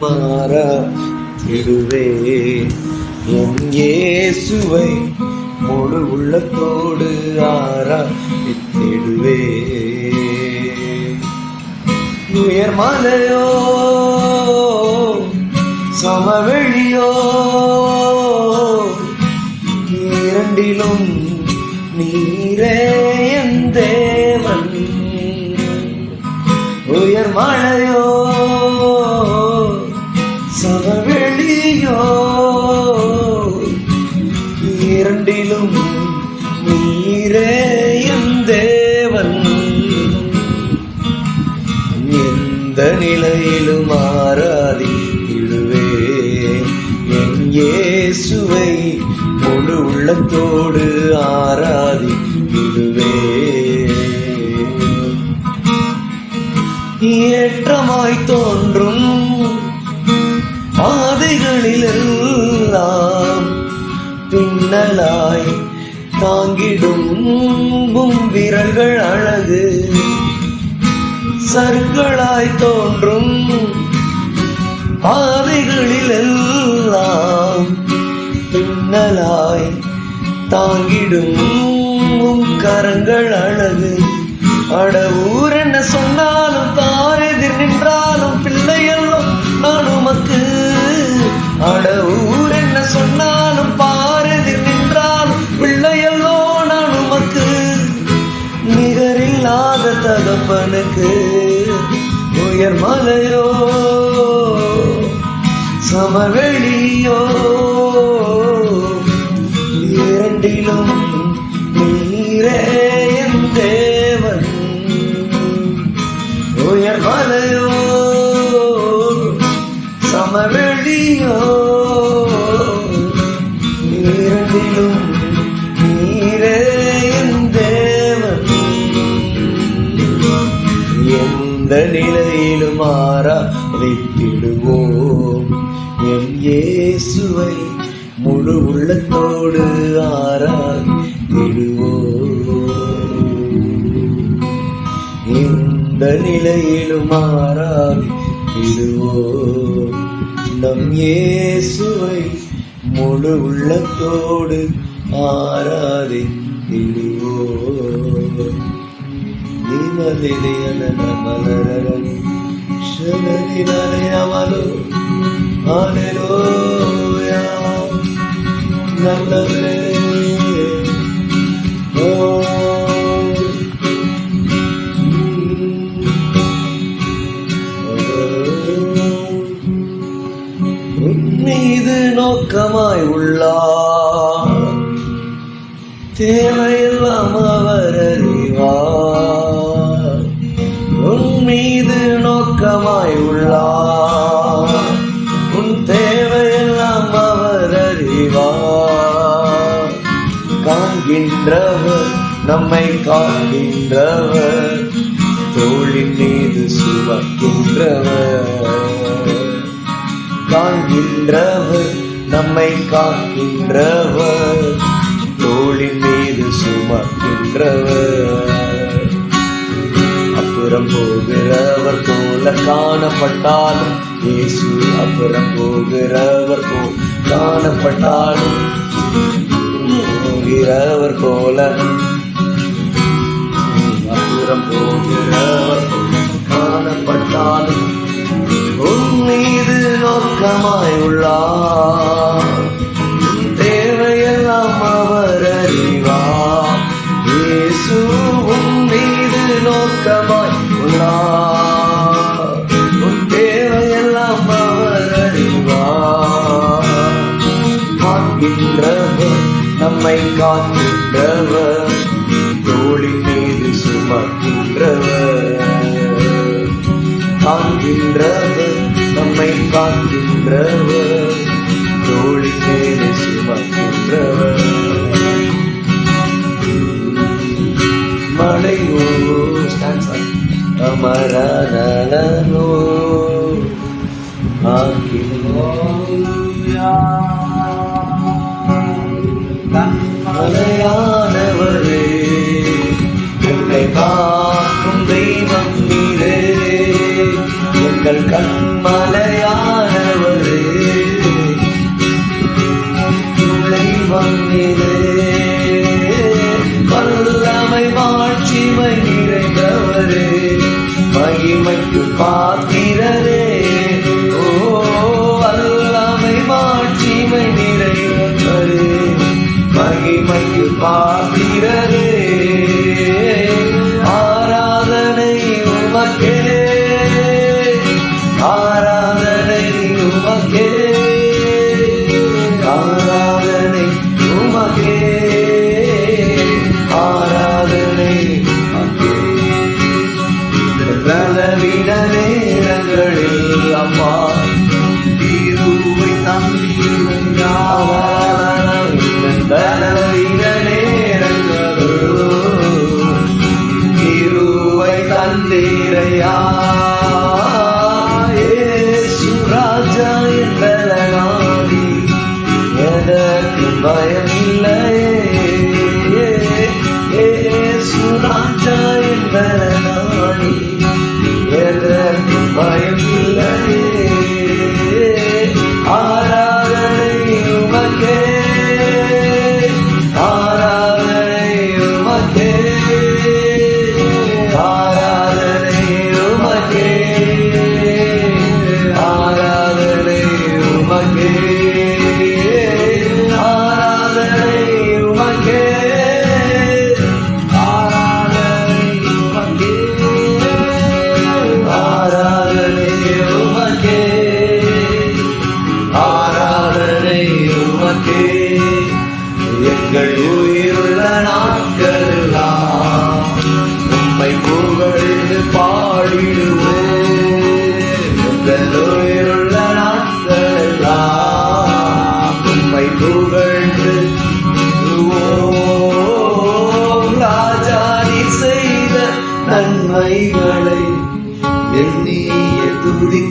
மாறா திடுவே என் இயேசுவை முழு உள்ளத்தோடு ஆரா திடுவே உயர் மலையோ சமவெளியோ இரண்டிலும் நீரே என் தேவன். உயர் மழையோ ஏற்றமாய் தோன்றும் பாதைகளிலெல்லாம் பின்னலாய் தாங்கிடும் விரல்கள் அழகு. சர்களாய் தோன்றும் பாதைகளிலெல்லாம் பின்னலாய் தாங்கிடும் கரங்கள் அழகு. அட ஊர் என்ன சொன்னாலும் சமவெளியோ നിലയിലും മാറാതെ നം യേസുവൈ മുഴു உள்ளத்தோடு ആരാതെ ഓ நோக்கமாய் உள்ளார். தேவையெல்லாம் அவர் அறிவார். உன் மீது நோக்கமாய் உள்ளார். உன் தேவையெல்லாம் அவர் அறிவார். காண்கின்றவர் நம்மை காண்கின்றவர். தோளின் மீது சுமக்கின்றவர். காண்கின்றவர் நம்மை காக்கின்றவர். தோளின் மீது சுமக்கின்றவர். அப்புறம் போகிறவர் போல காணப்பட்டாலும் இயேசு அப்புறம் போகிறவர் போல் காணப்பட்டாலும் போகிறவர் போல. அப்புறம் போகிறவர் போல காணப்பட்டாலும் உன் மீது நோக்கமாய் உள்ளார் தேவையெல்லாம் அவர் அறிவார் இயேசுவும் மீது நோக்கமாய் உள்ளார் உன் தேவையெல்லாம் அவர் அறிவார் காக்கின்றவர் நம்மை காக்கின்றவர் தோழி மீது சுமக்கின்றவர். காக்கின்றவர் দূরে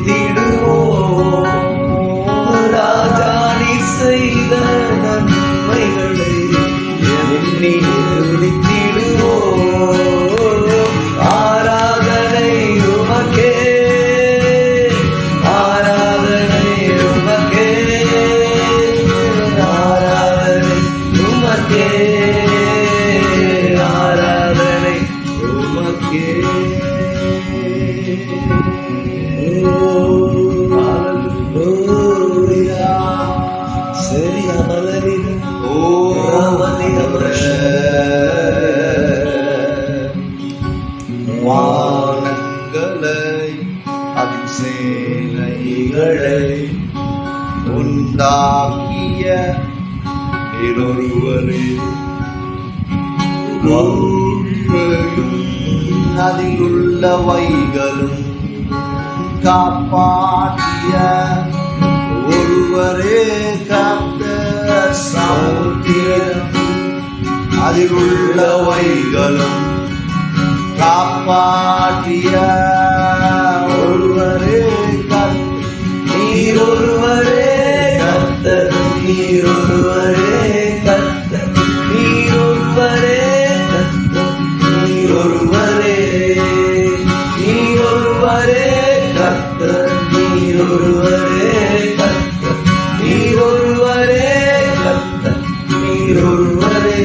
நதியுள்ள வைகளும் காப்பாற்றிய ஒருவரே காத்த சமுத்திரம் அதிலுள்ள வைகளும் காப்பாற்றிய ஒருவரே கத்த நீர் ஒருவரே கத்த நீர் ஒருவரே நீரொருவரே கத்த நீரொருவரே கத்த நீரொருவரே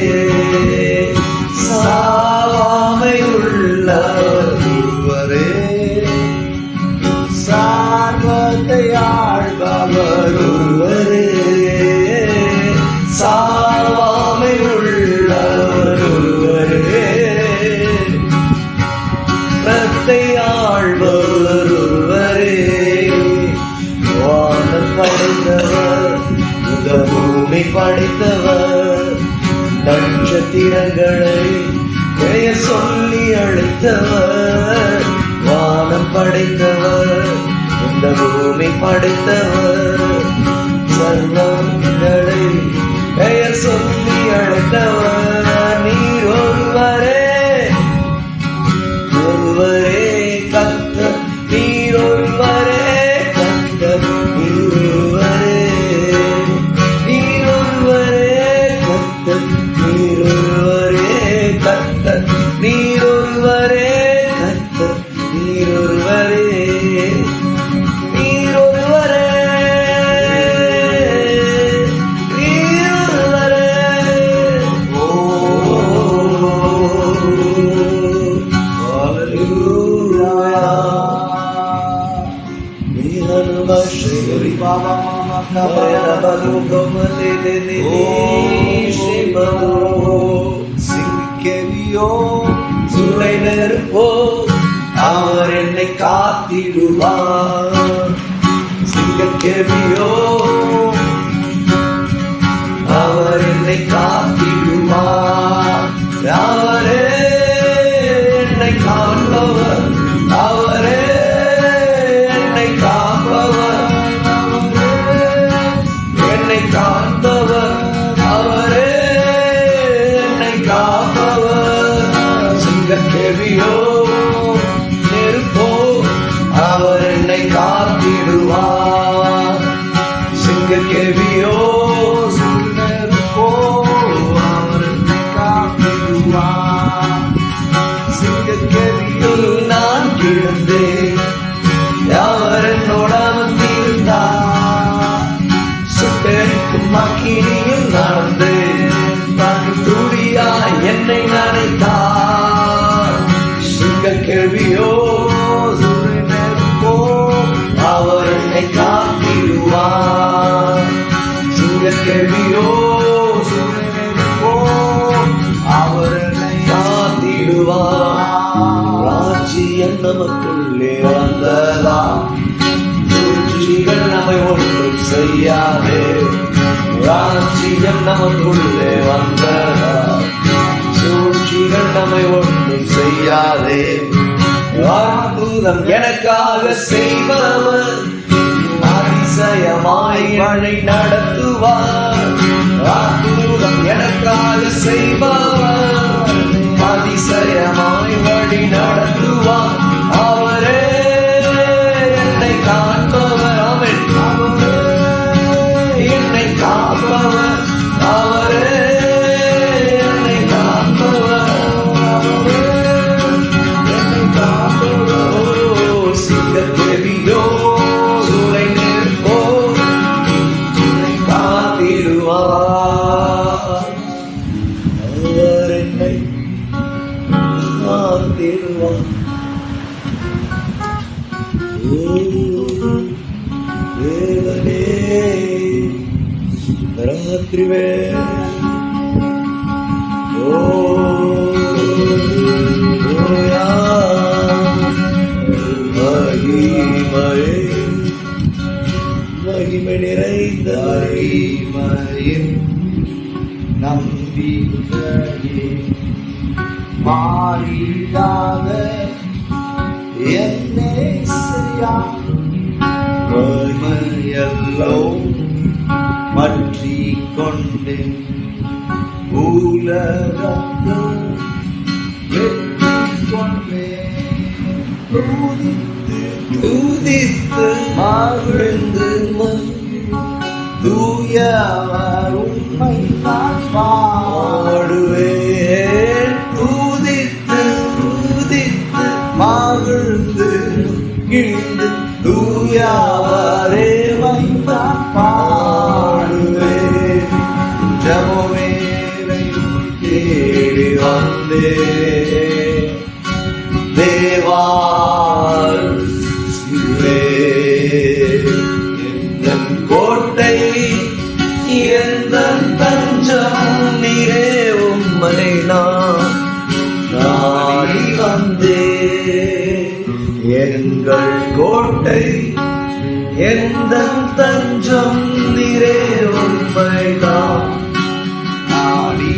சாவாமை உள்ளவர் ஒருவரே. சார்வத்தை ஆழ்பவர் நட்சத்திரங்களை பெயர் சொல்லி அழைத்தவர் வானம் படைத்தவர் இந்த பூமி படைத்தவர். சர்வம் Carry on. சிங்க அவரனை காத்திடுவார் ராஜ்யம் நமக்குள்ளே வந்ததா சூழ்ச்சிகள் நம்மை ஒன்றும் செய்யாதே. ராஜ்யம் நமக்குள்ளே வந்ததா சூழ்ச்சிகள் நம்மை ஒன்றும் செய்யாதே. எனக்காக செய்பவர் அதிசயமாய் வழி நடத்துவார். அற்புதம் எனக்காக செய்வார். அதிசயமாய் வழி நடத்துவார். காத்திடுவார் ஓ தேவனே ராத்திரி ஓ ஓயா மகிமை நிறைந்த நம்பிக்கையே மாறிடாத என்னை செய்யா மகிமையல்லோ மற்றி கொண்டு உலகத்து வெற்றி கொண்டேன் தூதித்து தூதித்து மகிழ்ந்து தூயவர் உண்மை தூயவரே எந்தன் தஞ்சம் நிறே உண்மைதான் நாடி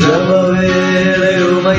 ஜப வேலை உமை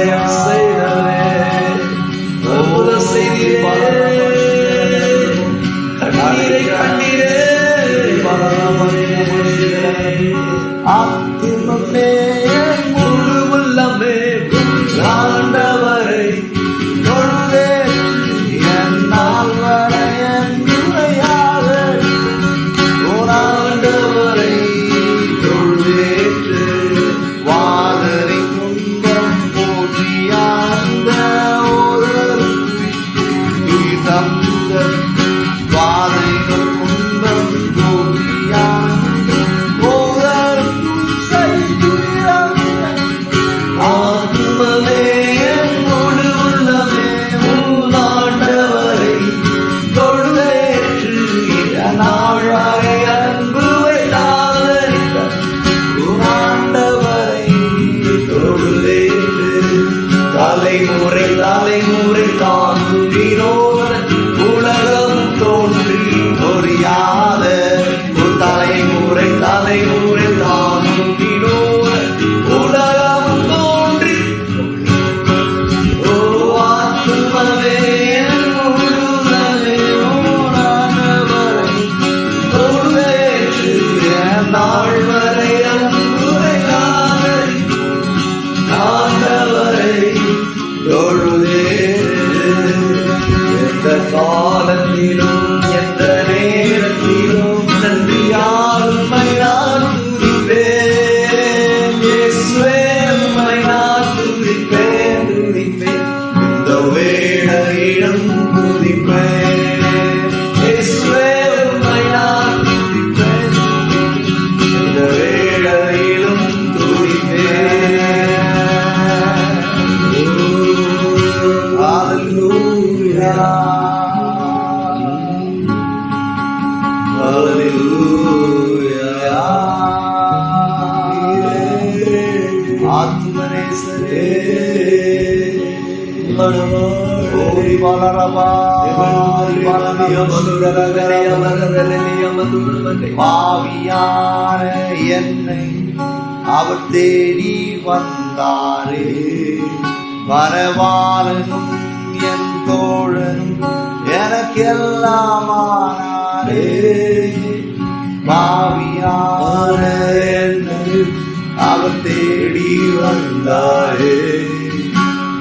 Freedom. வரவாளனும் என் தோழனும் எனக்கெல்லாமானாரே. பாவியான அவர் தேடி வந்தாரே.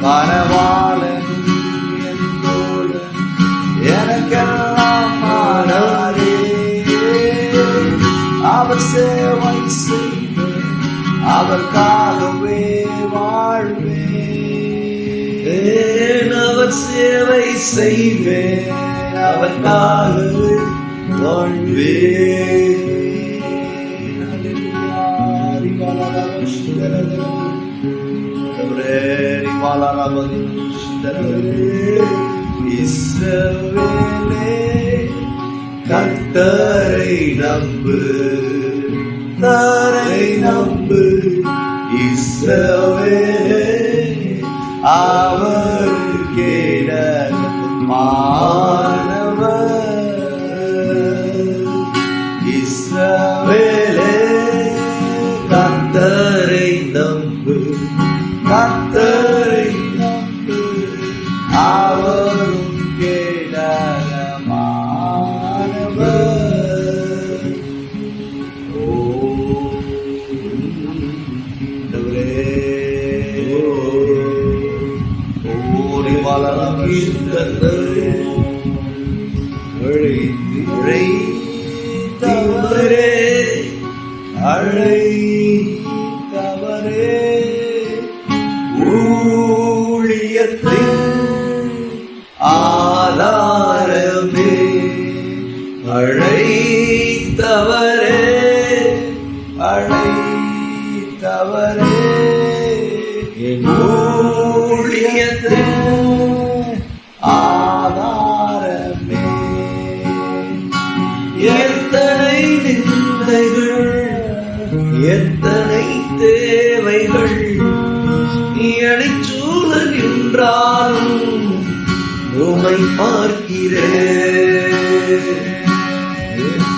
வரவாளனும் என் தோழன் எனக்கெல்லாம் மாறாரே அவர் சேவை செய்து அவர் காலம் சேவை செய்வேன். அவர்காகவே வாழ்வேன். கத்தரை நம்பு. தரை நம்பு. இஸ்ரவேலே. ஆ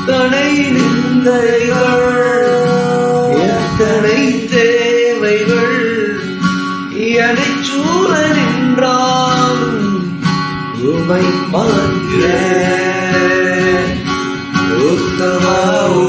எத்தனை நிந்தைகள் எத்தனை தேவைகள் என சூழ நின்றால் உமை பார்க்கிறேன். உத்தமாவோ